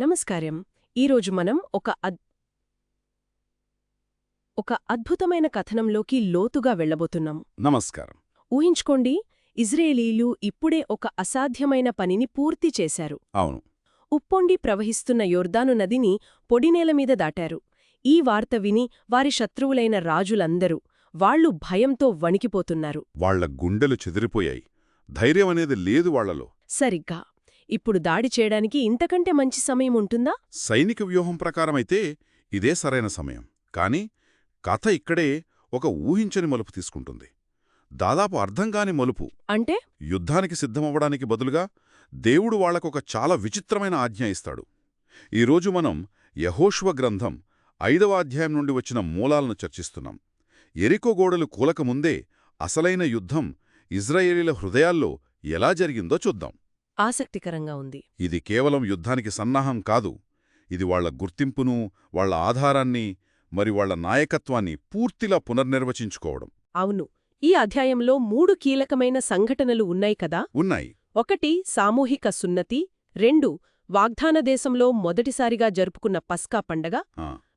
నమస్కారం. ఈరోజు మనం ఒక అద్ ఒక అద్భుతమైన కథనంలోకి లోతుగా వెళ్ళబోతున్నాం. నమస్కారం. ఊహించుకోండి ఇజ్రాయేలీలు ఇప్పుడే ఒక అసాధ్యమైన పనిని పూర్తి చేశారు. అవును. ఉప్పొండి ప్రవహిస్తున్న యొర్దాను నదిని పొడినేల మీద దాటారు. ఈ వార్త విని వారి శత్రువులైన రాజులందరూ వాళ్ళు భయంతో వణికిపోతున్నారు. వాళ్ళ గుండెలు చెదిరిపోయాయి. ధైర్యం అనేది లేదు వాళ్ళలో సరిగ్గా. ఇప్పుడు దాడి చేయడానికి ఇంతకంటే మంచి సమయం ఉంటుందా? సైనిక వ్యూహం ప్రకారమైతే ఇదే సరైన సమయం. కాని కథ ఇక్కడే ఒక ఊహించని మలుపు తీసుకుంటుంది. దాదాపు అర్థంగాని మలుపు. అంటే? యుద్ధానికి సిద్ధమవ్వడానికి బదులుగా దేవుడు వాళ్ళకొక చాలా విచిత్రమైన ఆజ్ఞ ఇస్తాడు. ఈరోజు మనం యహోష్వ గ్రంథం ఐదవ అధ్యాయం నుండి వచ్చిన మూలాలను చర్చిస్తున్నాం. ఎరికో గోడలు కూలకముందే అసలైన యుద్ధం ఇజ్రాయేలీల హృదయాల్లో ఎలా జరిగిందో చూద్దాం. ఆసక్తికరంగా ఉంది. ఇది కేవలం యుద్ధానికి సన్నాహం కాదు. ఇది వాళ్ళ గుర్తింపును వాళ్ళ ఆధారాన్ని మరి వాళ్ళ నాయకత్వాన్ని పూర్తిలా పునర్నిర్వచించుకోవడం. అవును. ఈ అధ్యాయంలో మూడు కీలకమైన సంఘటనలు ఉన్నాయి కదా? ఉన్నాయి. ఒకటి సామూహిక సున్నతి. రెండు వాగ్దాన దేశంలో మొదటిసారిగా జరుపుకున్న పస్కా పండగ.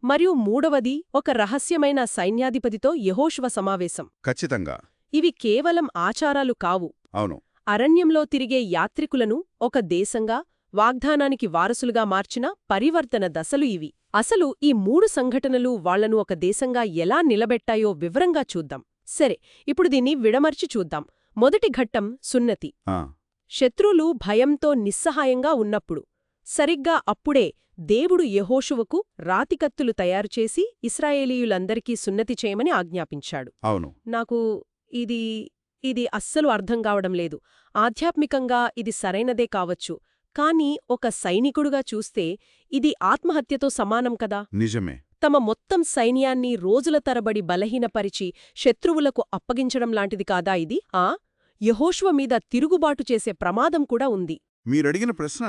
మరియు మూడవది ఒక రహస్యమైన సైన్యాధిపతితో యహోష్వ సమావేశం. ఖచ్చితంగా. ఇవి కేవలం ఆచారాలు కావు. అవును. అరణ్యంలో తిరిగే యాత్రికులను ఒక దేశంగా వాగ్దానానికి వారసులుగా మార్చిన పరివర్తన దశలు ఇవి. అసలు ఈ మూడు సంఘటనలు వాళ్ళను ఒక దేశంగా ఎలా నిలబెట్టాయో వివరంగా చూద్దాం. సరే ఇప్పుడు దీన్ని విడమర్చి చూద్దాం. మొదటి ఘట్టం సున్నతి. శత్రులు భయంతో నిస్సహాయంగా ఉన్నప్పుడు సరిగ్గా అప్పుడే దేవుడు యెహోషువకు రాతికత్తులు తయారుచేసి ఇస్రాయేలీయులందరికీ సున్నతి చేయమని ఆజ్ఞాపించాడు. అవును. నాకు ఇది ఇది అస్సలు అర్థం కావడం లేదు. ఆధ్యాత్మికంగా ఇది సరైనదే కావచ్చు. కానీ ఒక సైనికుడుగా చూస్తే ఇది ఆత్మహత్యతో సమానం కదా? నిజమే. తమ మొత్తం సైన్యాన్ని రోజుల తరబడి బలహీనపరిచి శత్రువులకు అప్పగించడం లాంటిది కాదా ఇది? ఆ? యహోష్వ మీద తిరుగుబాటు చేసే ప్రమాదం కూడా ఉంది. మీరడిగిన ప్రశ్న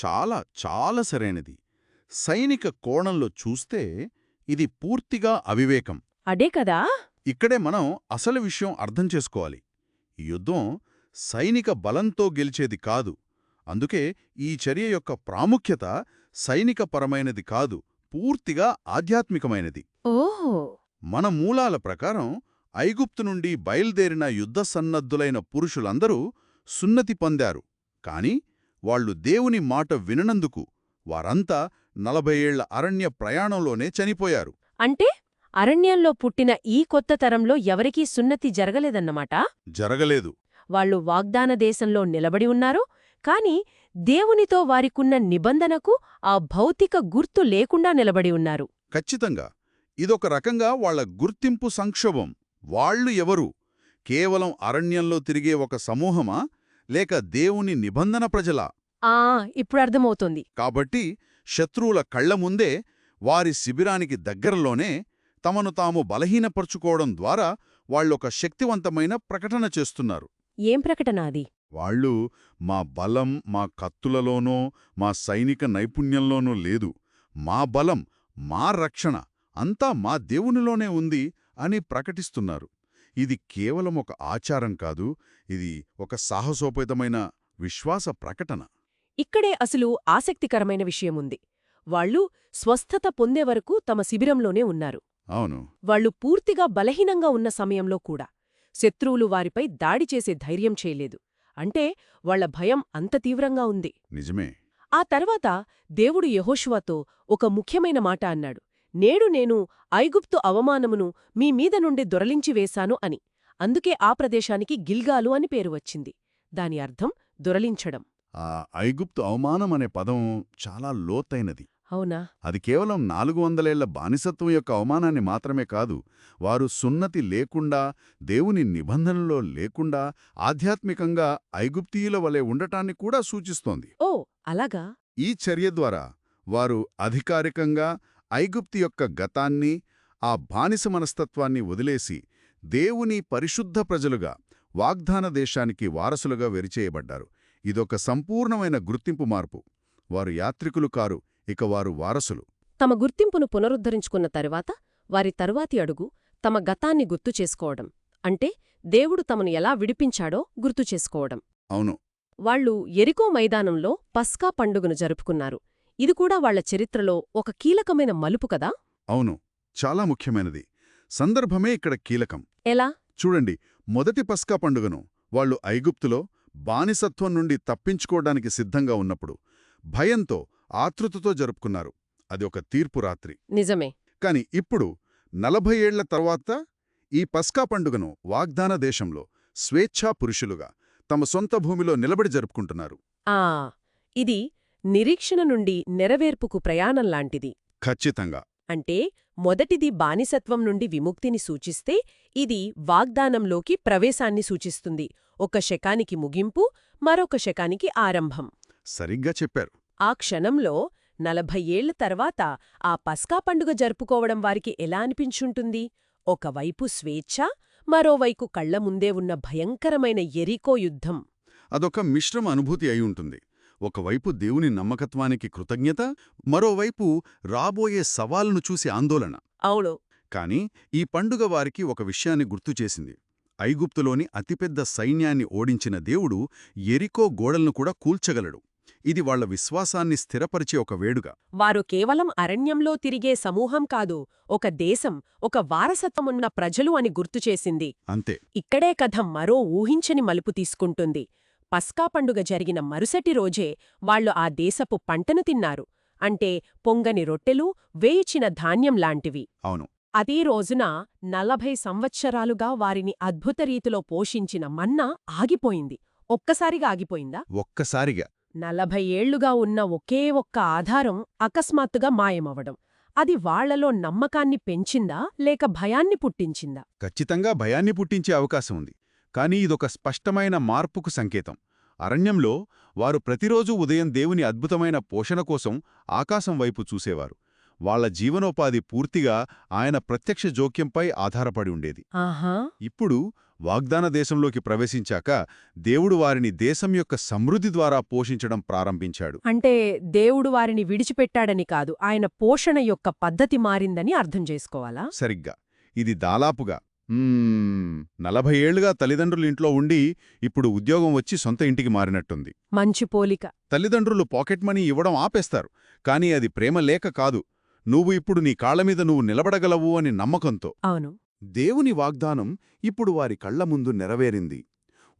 చాలా చాలా సరైనది. సైనిక కోణంలో చూస్తే ఇది పూర్తిగా అవివేకం. అడే కదా? ఇక్కడే మనం అసలు విషయం అర్థం చేసుకోవాలి. యుద్ధం సైనిక బలంతో గెలిచేది కాదు. అందుకే ఈ చర్య యొక్క ప్రాముఖ్యత సైనికపరమైనది కాదు పూర్తిగా ఆధ్యాత్మికమైనది. ఓహో! మన మూలాల ప్రకారం ఐగుప్తు నుండి బయల్దేరిన యుద్ధ సన్నద్ధులైన పురుషులందరూ సున్నతి పొందారు. కాని వాళ్ళు దేవుని మాట విననందుకు వారంతా నలభై ఏళ్ళ అరణ్య ప్రయాణంలోనే చనిపోయారు. అంటే? అరణ్యంలో పుట్టిన ఈ కొత్త తరంలో ఎవరికీ సున్నతి జరగలేదన్నమాట? జరగలేదు. వాళ్ళు వాగ్దాన దేశంలో నిలబడి ఉన్నారు కాని దేవునితో వారికున్న నిబంధనకు ఆ భౌతిక గుర్తు లేకుండా నిలబడి ఉన్నారు. ఖచ్చితంగా. ఇదొక రకంగా వాళ్ళ గుర్తింపు సంక్షోభం. వాళ్ళు ఎవరు? కేవలం అరణ్యంలో తిరిగే ఒక సమూహమా? లేక దేవుని నిబంధన ప్రజలా? ఆ ఇప్పుడు అర్థమవుతోంది. కాబట్టి శత్రువుల కళ్ళ ముందే వారి శిబిరానికి దగ్గరలోనే తమను తాము బలహీనపరుచుకోవడం ద్వారా వాళ్ళొక శక్తివంతమైన ప్రకటన చేస్తున్నారు. ఏం ప్రకటన అది? వాళ్ళు మా బలం మా కత్తులలోనో మా సైనిక నైపుణ్యంలోనో లేదు. మా బలం మా రక్షణ అంతా మా దేవునిలోనే ఉంది అని ప్రకటిస్తున్నారు. ఇది కేవలం ఒక ఆచారం కాదు ఇది ఒక సాహసోపేతమైన విశ్వాస ప్రకటన. ఇక్కడే అసలు ఆసక్తికరమైన విషయముంది. వాళ్ళు స్వస్థత పొందే వరకు తమ శిబిరంలోనే ఉన్నారు. అవును. వాళ్ళు పూర్తిగా బలహీనంగా ఉన్న సమయంలో కూడా శత్రువులు వారిపై దాడి చేసే ధైర్యం చేయలేదు. అంటే వాళ్ళ భయం అంత తీవ్రంగా ఉంది. నిజమే. ఆ తర్వాత దేవుడు యెహోషువతో ఒక ముఖ్యమైన మాట అన్నాడు. నేడు నేను ఐగుప్తు అవమానమును మీ మీద నుండి దొరలించి వేశాను అని. అందుకే ఆ ప్రదేశానికి గిల్గాలు అని పేరు వచ్చింది. దాని అర్థం దొరలించడం. ఆ ఐగుప్తు అవమానం అనే పదం చాలా లోతైనది. అవునా? అది కేవలం నాలుగు వందలేళ్ళ బానిసత్వం యొక్క అవమానాన్ని మాత్రమే కాదు వారు సున్నతి లేకుండా దేవుని నిబంధనలో లేకుండా ఆధ్యాత్మికంగా ఐగుప్తీయుల వలె ఉండటాన్ని కూడా సూచిస్తోంది. ఓ అలాగా? ఈ చర్య ద్వారా వారు అధికారికంగా ఐగుప్తి యొక్క గతాన్ని ఆ బానిస మనస్తత్వాన్ని వదిలేసి దేవుని పరిశుద్ధ ప్రజలుగా వాగ్దాన దేశానికి వారసులుగా వెరిచేయబడ్డారు. ఇదొక సంపూర్ణమైన గుర్తింపు మార్పు. వారు యాత్రికులు కారు ఇక వారు వారసులు. తమ గుర్తింపును పునరుద్ధరించుకున్న తరువాత వారి తరువాతి అడుగు తమ గతాన్ని గుర్తు చేసుకోవడం అంటే దేవుడు తమను ఎలా విడిపించాడో గుర్తు చేసుకోవడం. అవును. వాళ్ళు ఎరికో మైదానంలో పస్కా పండుగను జరుపుకున్నారు. ఇది కూడా వాళ్ళ చరిత్రలో ఒక కీలకమైన మలుపు కదా? అవును. చాలా ముఖ్యమైనది. సందర్భమే ఇక్కడ కీలకం. ఎలా? చూడండి మొదటి పస్కా పండుగను వాళ్ళు ఐగుప్తులో బానిసత్వం నుండి తప్పించుకోవడానికి సిద్ధంగా ఉన్నప్పుడు భయంతో ఆతృతతో జరుపుకున్నారు. అది ఒక తీర్పు రాత్రి. నిజమే. కాని ఇప్పుడు నలభై ఏళ్ళ తర్వాత ఈ పస్కా పండుగను వాగ్దాన దేశంలో స్వేచ్ఛా పురుషులుగా తమ సొంత భూమిలో నిలబడి జరుపుకుంటున్నారు. ఆ! ఇది నిరీక్షణ నుండి నెరవేర్పుకు ప్రయాణంలాంటిది ఖచ్చితంగా. అంటే మొదటిది బానిసత్వం నుండి విముక్తిని సూచిస్తే ఇది వాగ్దానంలోకి ప్రవేశాన్ని సూచిస్తుంది. ఒక శకానికి ముగింపు మరొక శకానికి ఆరంభం. సరిగ్గా చెప్పారు. ఆ క్షణంలో నలభై ఏళ్ళ తర్వాత ఆ పస్కా పండుగ జరుపుకోవడం వారికి ఎలా అనిపించుంటుంది? ఒకవైపు స్వేచ్ఛ మరోవైపు కళ్ళ ముందే ఉన్న భయంకరమైన ఎరికో యుద్ధం. అదొక మిశ్రమ అనుభూతి అయి ఉంటుంది. ఒకవైపు దేవుని నమ్మకత్వానికి కృతజ్ఞత మరోవైపు రాబోయే సవాలును చూసి ఆందోళన. అవును. కాని ఈ పండుగ వారికి ఒక విషయాన్ని గుర్తుచేసింది ఐగుప్తులోని అతిపెద్ద సైన్యాన్ని ఓడించిన దేవుడు ఎరికో గోడలను కూడా కూల్చగలడు. ఇది వాళ్ళ విశ్వాసాన్ని స్థిరపరిచే ఒక వేడుక. వారు కేవలం అరణ్యంలో తిరిగే సమూహం కాదు ఒక దేశం ఒక వారసత్వమున్న ప్రజలు అని గుర్తుచేసింది అంతే. ఇక్కడే కథ మరో ఊహించని మలుపు తీసుకుంటుంది. పస్కా పండుగ జరిగిన మరుసటి రోజే వాళ్ళు ఆ దేశపు పంటను తిన్నారు. అంటే పొంగని రొట్టెలు వేయిచిన ధాన్యం లాంటివి. అవును. అదే రోజున నలభై సంవత్సరాలుగా వారిని అద్భుత రీతిలో పోషించిన మన్నా ఆగిపోయింది. ఒక్కసారిగా ఆగిపోయిందా? ఒక్కసారిగా. నలభై ఏళ్ళుగా ఉన్న ఒకే ఒక్క ఆధారం అకస్మాత్తుగా మాయమవడం అది వాళ్ళలో నమ్మకాన్ని పెంచిందా లేక భయాన్ని పుట్టించిందా? ఖచ్చితంగా భయాన్ని పుట్టించే అవకాశం ఉంది. కానీ ఇదొక స్పష్టమైన మార్పుకు సంకేతం. అరణ్యంలో వారు ప్రతిరోజూ ఉదయం దేవుని అద్భుతమైన పోషణ కోసం ఆకాశం వైపు చూసేవారు. వాళ్ళ జీవనోపాధి పూర్తిగా ఆయన ప్రత్యక్ష జోక్యంపై ఆధారపడి ఉండేది. ఆహా! ఇప్పుడు వాగ్దాన దేశంలోకి ప్రవేశించాక దేవుడు వారిని దేశం యొక్క సమృద్ధి ద్వారా పోషించడం ప్రారంభించాడు. అంటే దేవుడు వారిని విడిచిపెట్టాడని కాదు ఆయన పోషణ యొక్క పద్ధతి మారిందని అర్థం చేసుకోవాలా? సరిగ్గా. ఇది దాదాపుగా నలభై ఏళ్ళుగా తల్లిదండ్రుల ఇంట్లో ఉండి ఇప్పుడు ఉద్యోగం వచ్చి సొంత ఇంటికి మారినట్టుంది. మంచి పోలిక. తల్లిదండ్రులు పాకెట్ మనీ ఇవ్వడం ఆపేస్తారు కానీ అది ప్రేమ లేక కాదు. నువ్వు ఇప్పుడు నీ కాళ్ళమీద నువ్వు నిలబడగలవు అని నమ్మకంతో. అవును. దేవుని వాగ్దానం ఇప్పుడు వారి కళ్ళ ముందు నెరవేరింది.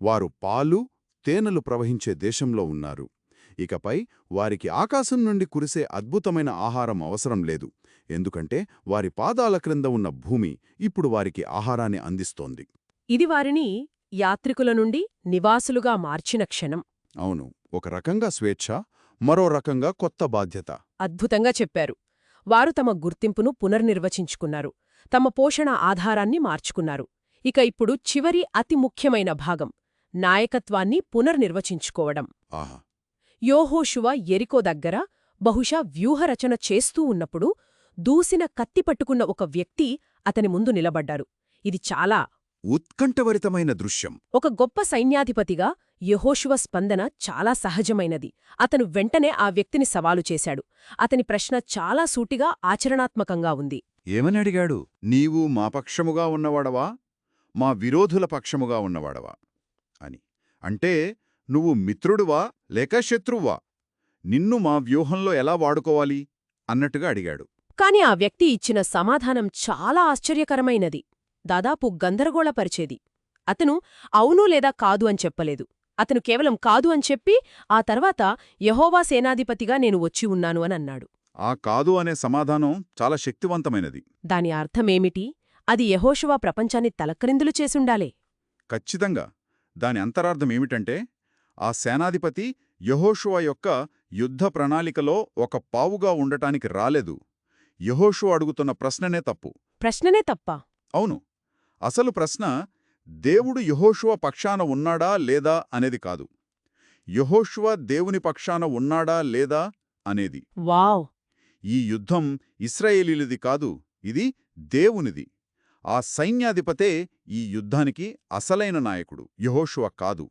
వారు పాలు తేనెలు ప్రవహించే దేశంలో ఉన్నారు. ఇకపై వారికి ఆకాశం నుండి కురిసే అద్భుతమైన ఆహారం అవసరం లేదు. ఎందుకంటే వారి పాదాల క్రింద ఉన్న భూమి ఇప్పుడు వారికి ఆహారాన్ని అందిస్తోంది. ఇది వారిని యాత్రికుల నుండి నివాసులుగా మార్చిన క్షణం. అవును ఒక రకంగా స్వేచ్ఛ మరో రకంగా కొత్త బాధ్యత. అద్భుతంగా చెప్పారు. వారు తమ గుర్తింపును పునర్నిర్వచించుకున్నారు. తమ పోషణ ఆధారాన్ని మార్చుకున్నారు. ఇక ఇప్పుడు చివరి అతి ముఖ్యమైన భాగం నాయకత్వాన్ని పునర్నిర్వచించుకోవడం. యోహోషువ ఎరికో దగ్గర బహుశా వ్యూహరచన చేస్తూ ఉన్నప్పుడు దూసిన కత్తి పట్టుకున్న ఒక వ్యక్తి అతని ముందు నిలబడ్డారు. ఇది చాలా ఉత్కంఠభరితమైన దృశ్యం. ఒక గొప్ప సైన్యాధిపతిగా యహోషువ స్పందన చాలా సహజమైనది. అతను వెంటనే ఆ వ్యక్తిని సవాలు చేశాడు. అతని ప్రశ్న చాలా సూటిగా ఆచరణాత్మకంగా ఉంది. ఏమని అడిగాడు? నీవు మా పక్షముగా ఉన్నవాడవా? మా విరోధుల పక్షముగా ఉన్నవాడవా? అని. అంటే నువ్వు మిత్రుడువా? లేక శత్రువా నిన్ను మా వ్యూహంలో ఎలా వాడుకోవాలి? అన్నట్టుగా అడిగాడు. కాని ఆ వ్యక్తి ఇచ్చిన సమాధానం చాలా ఆశ్చర్యకరమైనది. దాదాపు గందరగోళపరిచేది. అతను అవును లేదా కాదు అని చెప్పలేదు. అతను కేవలం కాదు అని చెప్పి ఆ తర్వాత యహోవా సేనాధిపతిగా నేను వచ్చి ఉన్నాను అని అన్నాడు. ఆ కాదు అనే సమాధానం చాలా శక్తివంతమైనది. దాని అర్థమేమిటి? అది యహోషువా ప్రపంచాన్ని తలక్రిందులు చేసుండాలే. ఖచ్చితంగా. దాని అంతరార్థం ఏమిటంటే ఆ సేనాధిపతి యహోషువ యొక్క యుద్ధ ప్రణాళికలో ఒక పావుగా ఉండటానికి రాలేదు. యహోషువ అడుగుతున్న ప్రశ్ననే తప్పు. ప్రశ్ననే తప్ప. అవును. అసలు ప్రశ్న దేవుడు యహోషువ పక్షాన ఉన్నాడా లేదా అనేది కాదు. యహోషువ దేవుని పక్షాన ఉన్నాడా లేదా అనేది. వావ్! ఈ యుద్ధం ఇస్రాయేలీలది కాదు ఇది దేవునిది. ఆ సైన్యాధిపతే ఈ యుద్ధానికి అసలైన నాయకుడు యహోషువ కాదు.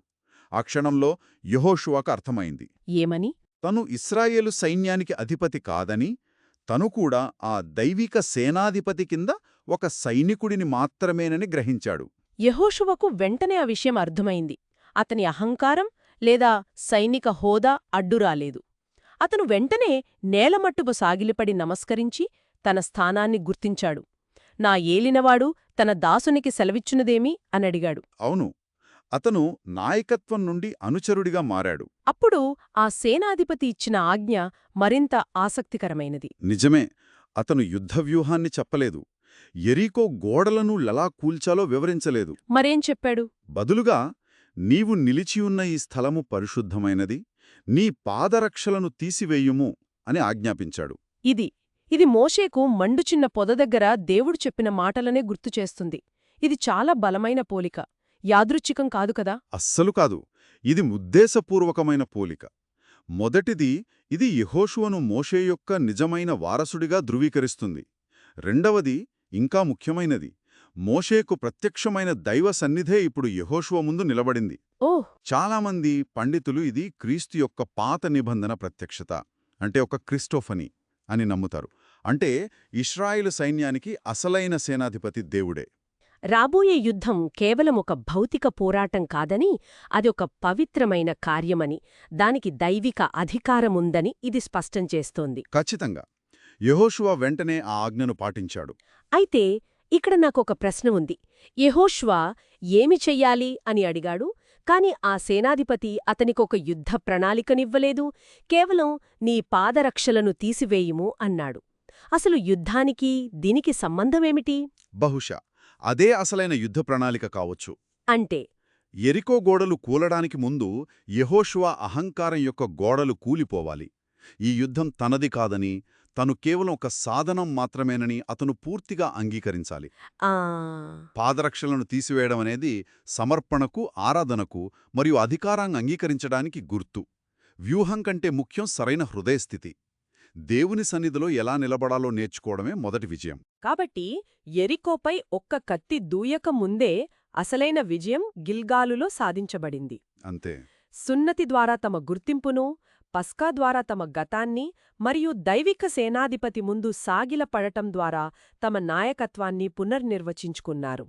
ఆ క్షణంలో యహోషువకు అర్థమైంది. ఏమని? తను ఇస్రాయేలు సైన్యానికి అధిపతి కాదని తను కూడా ఆ దైవిక సేనాధిపతి కింద ఒక సైనికుడిని మాత్రమేనని గ్రహించాడు. యహోషువకు వెంటనే ఆ విషయం అర్థమైంది. అతని అహంకారం లేదా సైనిక హోదా అడ్డురాలేదు. అతను వెంటనే నేలమట్టుపు సాగిలిపడి నమస్కరించి తన స్థానాన్ని గుర్తించాడు. నా ఏలినవాడు తన దాసునికి సెలవిచ్చునదేమి? అనడిగాడు. అవును. అతను నాయకత్వం నుండి అనుచరుడిగా మారాడు. అప్పుడు ఆ సేనాధిపతి ఇచ్చిన ఆజ్ఞ మరింత ఆసక్తికరమైనది. నిజమే. అతను యుద్ధవ్యూహాన్ని చెప్పలేదు. ఎరీకో గోడలను లలా కూల్చాలో వివరించలేదు. మరేం చెప్పాడు? బదులుగా నీవు నిలిచియున్న ఈ స్థలము పరిశుద్ధమైనది. నీ పాదరక్షలను తీసివేయుము అని ఆజ్ఞాపించాడు. ఇది ఇది మోషేకు మండుచిన్న పొద దగ్గర దేవుడు చెప్పిన మాటలనే గుర్తుచేస్తుంది ఇది చాలా బలమైన పోలిక. యాదృచ్ఛికం కాదు కదా? అస్సలు కాదు. ఇది ఉద్దేశపూర్వకమైన పోలిక. మొదటిది ఇది యెహోషువను మోషే యొక్క నిజమైన వారసుడిగా ధృవీకరిస్తుంది. రెండవది ఇంకా ముఖ్యమైనది మోషేకు ప్రత్యక్షమైన దైవ సన్నిధే ఇప్పుడు యెహోషువ ముందు నిలబడింది. ఓహ్! చాలామంది పండితులు ఇది క్రీస్తు యొక్క పాత నిబంధన ప్రత్యక్షత అంటే ఒక క్రిస్టోఫనీ అని నమ్ముతారు. అంటే ఇస్రాయిలు సైన్యానికి అసలైన సేనాధిపతి దేవుడే. రాబోయే యుద్ధం కేవలం ఒక భౌతిక పోరాటం కాదని అది ఒక పవిత్రమైన కార్యమని దానికి దైవిక అధికారముందని ఇది స్పష్టం చేస్తోంది. ఖచ్చితంగా. యెహోషువ వెంటనే ఆ ఆజ్ఞను పాటించాడు. అయితే ఇక్కడ నాకొక ప్రశ్న ఉంది. యెహోష్వా ఏమి చెయ్యాలి అని అడిగాడు? కాని ఆ సేనాధిపతి అతనికొక యుద్ధ ప్రణాళికనివ్వలేదు కేవలం నీ పాదరక్షలను తీసివేయుము అన్నాడు. అసలు యుద్ధానికి దీనికి సంబంధమేమిటి? బహుశా అదే అసలైన యుద్ధ ప్రణాళిక కావచ్చు. అంటే? ఎరికో గోడలు కూలడానికి ముందు యెహోషువ అహంకారం యొక్క గోడలు కూలిపోవాలి. ఈ యుద్ధం తనది కాదని తను కేవలం ఒక సాధనం మాత్రమేనని అతను పూర్తిగా అంగీకరించాలి. ఆ! పాదరక్షలను తీసివేయడం అనేది సమర్పణకు ఆరాధనకు మరియు అధికారాన్ని అంగీకరించడానికి గుర్తు. వ్యూహం కంటే ముఖ్యం సరైన హృదయస్థితి దేవుని సన్నిధిలో ఎలా నిలబడాలో నేర్చుకోవడమే మొదటి విజయం. కాబట్టి ఎరికోపై ఒక్క కత్తి దూయక ముందే అసలైన విజయం గిల్గాలులో సాధించబడింది. అంతే. సున్నతి ద్వారా తమ గుర్తింపును పస్కా ద్వారా తమ గతాన్ని మరియు దైవిక సేనాధిపతి ముందు సాగిలపడటం ద్వారా తమ నాయకత్వాన్ని పునర్నిర్వచించుకున్నారు.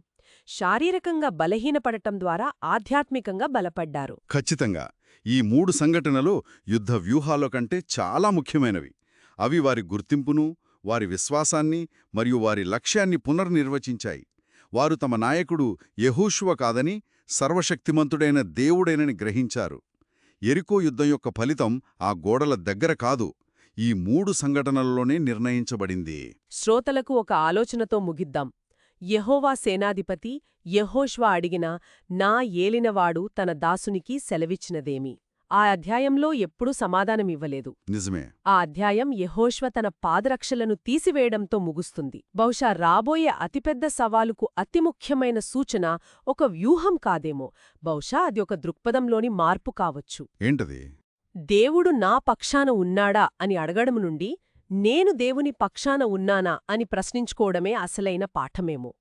శారీరకంగా బలహీనపడటం ద్వారా ఆధ్యాత్మికంగా బలపడ్డారు. ఖచ్చితంగా. ఈ మూడు సంఘటనలు యుద్ధ వ్యూహాల కంటే చాలా ముఖ్యమైనవి. అవి వారి గుర్తింపును వారి విశ్వాసాన్ని మరియు వారి లక్ష్యాన్ని పునర్నిర్వచించాయి. వారు తమ నాయకుడు యహూషువ కాదని సర్వశక్తిమంతుడైన దేవుడేనని గ్రహించారు. ఎరికో యుద్ధం యొక్క ఫలితం ఆ గోడల దగ్గర కాదు ఈ మూడు సంఘటనల్లోనే నిర్ణయించబడింది. శ్రోతలకు ఒక ఆలోచనతో ముగిద్దాం. యహోవా సేనాధిపతి యెహోష్వా అడిగిన నా ఏలినవాడు తన దాసునికి సెలవిచ్చినదేమి? ఆ అధ్యాయంలో ఎప్పుడూ సమాధానమివ్వలేదు. నిజమే. ఆ అధ్యాయం యెహోష్వ తన పాదరక్షలను తీసివేయడంతో ముగుస్తుంది. బహుశా రాబోయే అతిపెద్ద సవాలుకు అతి ముఖ్యమైన సూచన ఒక వ్యూహం కాదేమో. బహుశా అది ఒక దృక్పథంలోని మార్పు కావచ్చు. ఏంటది? దేవుడు నా పక్షాన ఉన్నాడా అని అడగడం నుండి నేను దేవుని పక్షాన ఉన్నానా అని ప్రశ్నించుకోవడమే అసలైన పాఠమేమో.